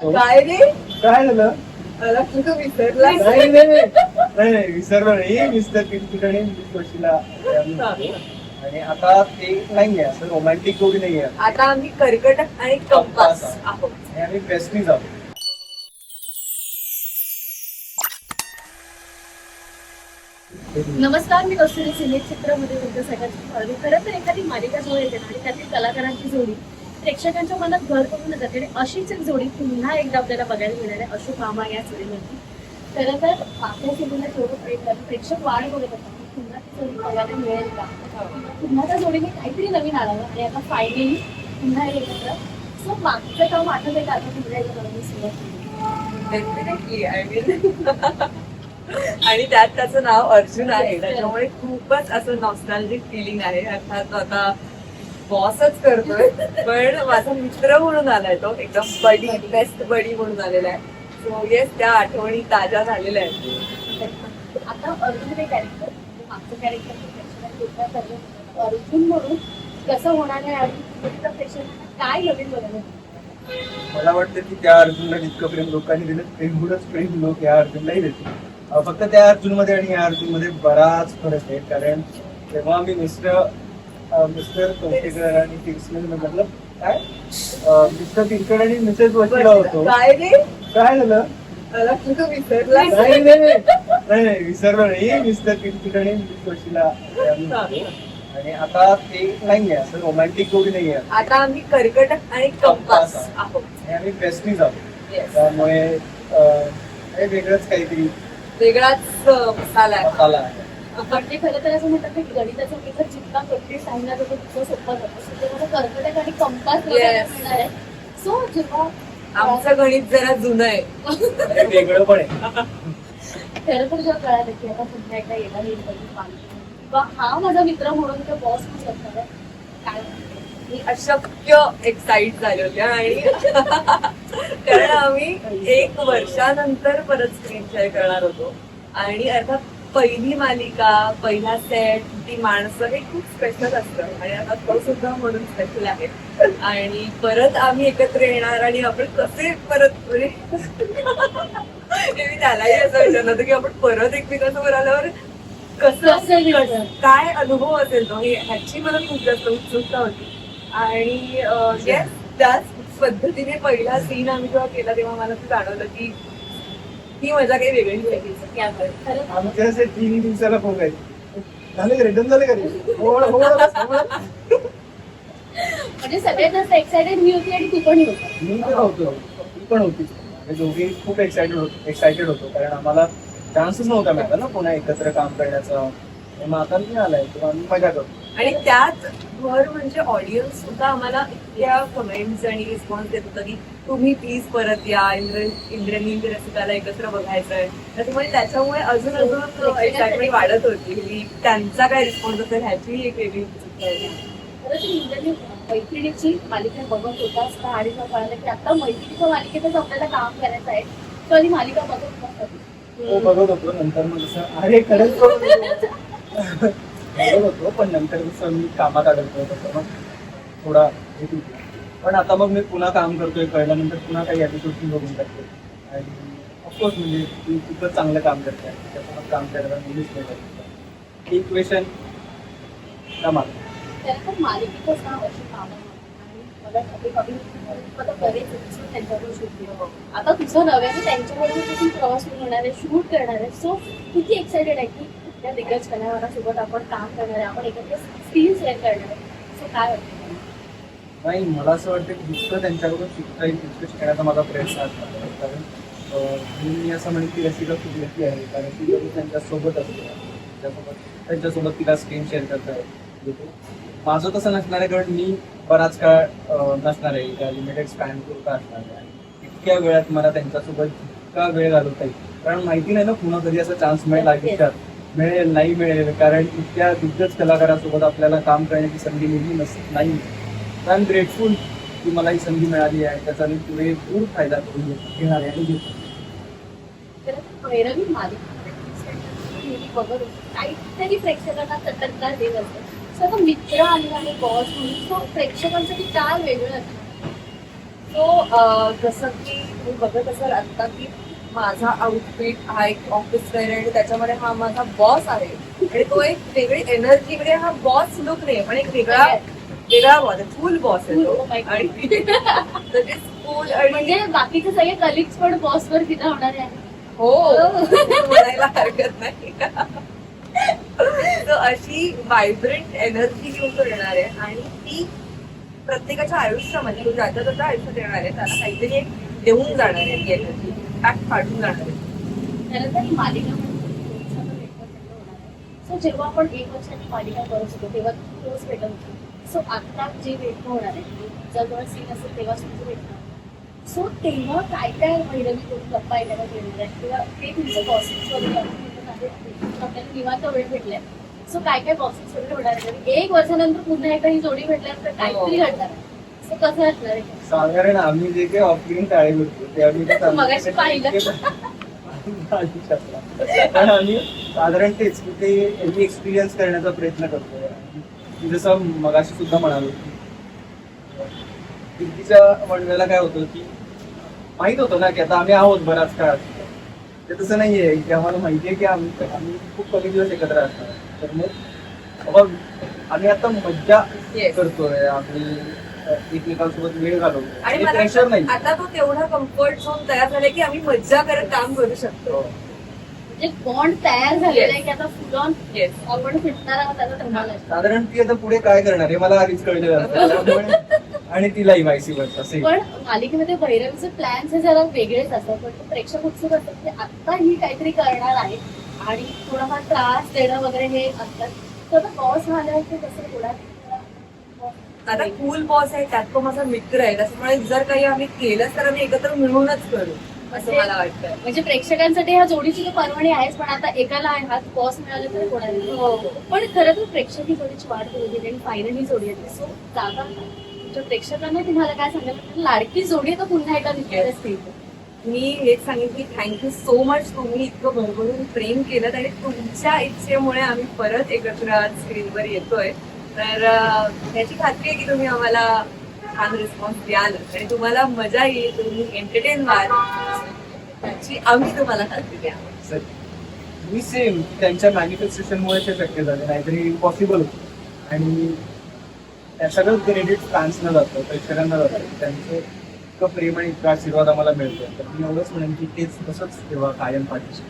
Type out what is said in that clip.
काय रे काय झालं? मला तुझं विसरला. नाही नाही नाही. नाही. विसरलो नाही. मिस्टर आणि आता ते नाहीये असं रोमॅन्टिक जोडी नाहीये आता आम्ही कर्कटक आणि कंपास आहोत. आणि आम्ही बेस्टीज आहोत नमस्कार मी कस्तुरी सिने चित्रमध्ये तुमच्या सगळ्यांची खरं तर एखादी मालिका जोडी येते आणि त्यातील कलाकारांची जोडी. प्रेक्षकांच्या मनात घर करून जाते. आणि अशीच एक जोडी पुन्हा एकदा आपल्याला बघायला मिळणार आहे अशोक मामा या जोडीवरती खरं तर जेवढं प्रेम करत प्रेक्षक वाढ बघत होता पुन्हा ती जोडी बघायला मिळेल का? पुन्हा त्या जोडीने काहीतरी नवीन आणावं आणि आता फायनली पुन्हा एकत्र. सो मागचं काम आठवत आहे का? आता पुन्हा एकदा नवीन सुरुवात केली. आणि त्यात त्याचं नाव अर्जुन आहे. त्याच्यामुळे खूपच असं नॉस्टॅल्जिक फिलिंग आहे. अर्थात आता बॉसच करतोय. पण माझा मित्र म्हणून आलाय तो. एकदम बडी बेस्ट बडी म्हणून आलेला आहे. सो येस त्या आठवणी ताज्या झालेल्या आहेत. आता अर्जुन हे कॅरेक्टर मागचं कॅरेक्टर अर्जुन म्हणून कसं होणार आहे प्रेक्षकांना काय नवीन? मला वाटतं की त्या अर्जुनला जितकं प्रेम लोकांनी दिलं प्रेमभूतच प्रेम लोक या अर्जुनलाही देतील. अं, फक्त त्या अर्जुनमध्ये आणि या अर्जुनमध्ये बराच फरक आहे. कारण तेव्हा मी मिस्टर मिस्टर कौशेकर आणि मतलब काय? मिस्टर तिरकड आणि मिसेस वशिला होतो. काय रे? काय झालं? नाही नाही नाही. नाही नाही विसरलो नाही. मिस्टर किटकिट आणि मिस वशिला. आणि आता ते नाहीये असं रोमॅन्टिक जोडी नाहीये. आता आम्ही कर्कटक आणि कंपास आहोत. आम्ही बेस्टीज आहोत. त्यामुळे वेगळंच काहीतरी वेगळाच मसाला आहे. म्हणजे खरं तर असं म्हणतात की गणिताचा पेपर जितका कठीण सांगणार होतो तितकं सोपं जातं. सो कर्कटक आणि कंपास बघायला Yes. मिळणार आहे. सो जेव्हा आमचं गणित जरा जुनं आहे. हे वेगळं पण आहे. खरं तर जेव्हा कळालं की आता पुन्हा एकदा येणार येईल पाणी किंवा हा माझा मित्र म्हणून तो बॉस म्हणून असणार आहे. काय? मी अशक्य एक्साइट झाले होते आणि कारण आम्ही एक वर्षानंतर परत स्क्रीन शेअर करणार होतो. आणि अर्थात पहिली मालिका पहिला सेट ती माणसं हे खूप स्पेशल असतं. आणि आता तो सुद्धा म्हणून स्पेशल आहे. आणि परत आम्ही एकत्र येणार आणि आपण कसे परत म्हणजे मी त्यालाही असं विचारलं होतं की आपण परत एकमेकांसमोर आल्यावर कसं? काय अनुभव असेल तो? हे ह्याची मला खूप जास्त उत्सुकता होती. आणि त्याच पद्धतीने पहिला सीन आम्ही जेव्हा केला तेव्हा मला ते जाणवलं की ही मजा काही वेगळी आमच्या असे तीन दिवसाला फोन आहे झाले का रिटर्न झाले का रे? हो, हो, हो, हो. म्हणजे सगळ्यात जास्त एक्साइटेड मी होती आणि तू पण होता. मी तर होतो. ती पण होती. आम्ही दोघी खूप एक्साइटेड होतो एक्साइटेड होतो. कारण आम्हाला चान्सच नव्हता मिळाला ना पुन्हा एकत्र काम करण्याचा. आणि मग आता मी आलाय तेव्हा आम्ही मजा करतो. आणि त्यात भर म्हणजे ऑडियन्स सुद्धा आम्हाला इतक्या कमेंट्स आणि रिस्पॉन्स देत होता की तुम्ही प्लीज परत या. इंद्र इंद्रनील रसिकाला एकत्र बघायचंय. त्याच्यामुळे त्याच्यामुळे अजून अजून एक्साइटमेंट वाढत होती. की त्यांचा काय रिस्पॉन्स असेल ह्याची एक वेगळी तर मैत्रिणीची मालिका बघत होतास का आणि मग कळालं की आता मैत्रिणीच्या मालिकेतच आपल्याला काम करायचं आहे. तो आधी मालिका बघत नसतात तो बघत होतो. नंतर मग असं अरे खरंच बोलत होतो. पण नंतर जसं मी कामात अडकलो तसं मग थोडा हे पण आता मग मी पुन्हा काम करतोय कळल्यानंतर पुन्हा काही एपिसोड बघून टाकते आणि ऑफकोर्स म्हणजे ती खूपच चांगलं काम करते त्यासोबत काम करायला मुलीच नाही करत. एक क्वेश्चन कमाल अशी मला आता तुझं नव्याने त्यांच्याबरोबर प्रवास सुरू होणार आहे शूट करणार आहे. सो किती एक्सायटेड आहे की त्या दिग्गज कलाकारासोबत आपण काम करणार आहे. आपण एकत्र स्किल शेअर करणार आहे. सो काय वाटतं नाही मला असं वाटतं की जितकं त्यांच्याकडून शिकता येईल तितकं शिकण्याचा माझा प्रयत्न असणार आहे. कारण अं, मी असं म्हणेन की रसिका खूप लकी आहे. कारण ती कधी त्यांच्यासोबत असते त्यांच्यासोबत त्यांच्यासोबत तिला स्क्रीन शेअर करता येते माझं तसं नसणार आहे कारण मी बराच काळ अं, नसणार आहे. त्या लिमिटेड स्पॅन पुरता असणार आहे. इतक्या वेळात मला त्यांच्यासोबत इतका वेळ घालवता येईल. कारण माहिती नाही ना पुन्हा कधी असा चान्स मिळेल आयुष्यात. मिळेल नाही मिळेल कारण इतक्या दिग्गज कलाकारासोबत आपल्याला काम करण्याची संधी नेहमी नस नाही. आय एम ग्रेटफुल की मला ही संधी मिळाली आहे. त्याचा मी पुरेपूर फायदा करून घेणार आहे आणि घेतो. खरं तर भैरवी मालिका बघत होती काहीतरी प्रेक्षकांना तटकदार देत असतं. सो आता मित्र आलेला आहे बॉस म्हणून सो प्रेक्षकांसाठी काय वेगळं असतं. तो अं, जसं की तुम्ही बघत असाल आता की माझा आउटफिट हा एक ऑफिस वेअर आहे आणि त्याच्यामध्ये हा माझा बॉस आहे. आणि तो एक वेगळी एनर्जी म्हणजे हा बॉस लुक नाही पण एक वेगळा वेगळा बॉस फुल बॉस आहे Oh तो. आणि फुल म्हणजे बाकीचे सगळे कलिग्स पण बॉसवर फिदा होणारे आहेत हो. म्हणायला हरकत नाही. अशी व्हायब्रंट एनर्जी घेऊन तो येणार आहे आणि ती प्रत्येकाच्या आयुष्यामध्ये तो ज्याच्या त्याच्या आयुष्यात येणार आहे त्याला काहीतरी एक देऊन जाणार आहे ती एनर्जी पॅक काढून जाणार आहे खरं तर ही मालिका सो जेव्हा आपण एक वर्षाची मालिका करत होतो तेव्हा क्लोज भेटत होतो. सो आता जे भेटणं होणार आहे जवळ सीन असेल तेव्हा सुद्धा भेटणार. सो तेव्हा काय काय महिलांनी करून गप्पा येण्याला गेलेल्या आहेत किंवा ते तुमचं गॉसिप्स वगैरे आपल्याला निवांत वेळ भेटलाय सो काय काय गॉसिप्स वगैरे होणार आहे? एक वर्षानंतर पुन्हा एकदा ही जोडी भेटल्यानंतर काहीतरी घडणार आहे. साधारण आम्ही जे काही ऑफरिंग टाळे करतो ते आम्ही. पण आम्ही साधारण तेच की ते एक्सपिरियन्स करण्याचा प्रयत्न करतोय. की जसं मगाशी सुद्धा म्हणालो कीर्तीच्या म्हणण्याला काय होतं की माहीत होतं ना की आता आम्ही आहोत बराच काळ. ते तसं नाहीये. की आम्हाला माहितीये की आम्ही आम्ही खूप कमी दिवस एकत्र असणार तर मग आम्ही आता मज्जा. करतोय. आम्ही एकमेकांसोबत वेळ घालवतो. आणि हे प्रेशर नाही आता तो तेवढा कम्फर्ट झोन तयार झालाय की आम्ही मज्जा करत काम करू शकतो. हो. म्हणजे बॉन्ड तयार झालेला आहे की आता फुल ऑन आपण आहोत. साधारण ती आता पुढे काय करणार हे मला आधीच कळलेलं असतं. त्यामुळे आणि तिलाही माहिती असे पण मालिकेमध्ये भैरवीचे प्लॅन्स हे जरा वेगळेच असतात. पण ते प्रेक्षक उत्सुक असतात की आता ही काहीतरी करणार आहे आणि थोडाफार त्रास देणं वगैरे हे असतात. तर बॉस झाल्यावर ते कसं थोडा आता कूल बॉस आहे त्यात तो माझा मित्र आहे. त्याच्यामुळे जर काही आम्ही केलं तर आम्ही एकत्र मिळूनच करू असं मला वाटतं म्हणजे प्रेक्षकांसाठी ह्या जोडीची तर पर्वणी आहेच पण आता एकाला आहे हात बॉस मिळाले तर कोणाला? हो पण खरं तर प्रेक्षक ही जोडीची वाट करू गेली आणि फायनली जोडी येते सो तुमच्या प्रेक्षकांना तुम्हाला काय सांगायला लाडकी जोडी तर पुन्हा एकदा दिसणार असतील मी हेच सांगेन की थँक्यू सो मच तुम्ही इतकं भरभरून प्रेम केलं आणि तुमच्या इच्छेमुळे आम्ही परत एकत्र आज स्क्रीनवर येतोय. तर अं, याची खात्री आहे की तुम्ही आम्हाला छान रिस्पॉन्स द्याल. आणि तुम्हाला मजा येईल तुम्ही एंटरटेन व्हाल. त्याची आम्ही तुम्हाला खात्री द्या. सर मी सेम त्यांच्या मॅनिफेस्टेशनमुळे ते शक्य झाले. नाहीतरी इम्पॉसिबल होतं. आणि त्या सगळं क्रेडिट फॅन्सना जातं प्रेक्षकांना जातं. त्यांचं इतकं प्रेम आणि इतका आशीर्वाद आम्हाला मिळतो तर मी एवढंच म्हणेन की तेच तसंच तेव्हा कायम पाठीशी.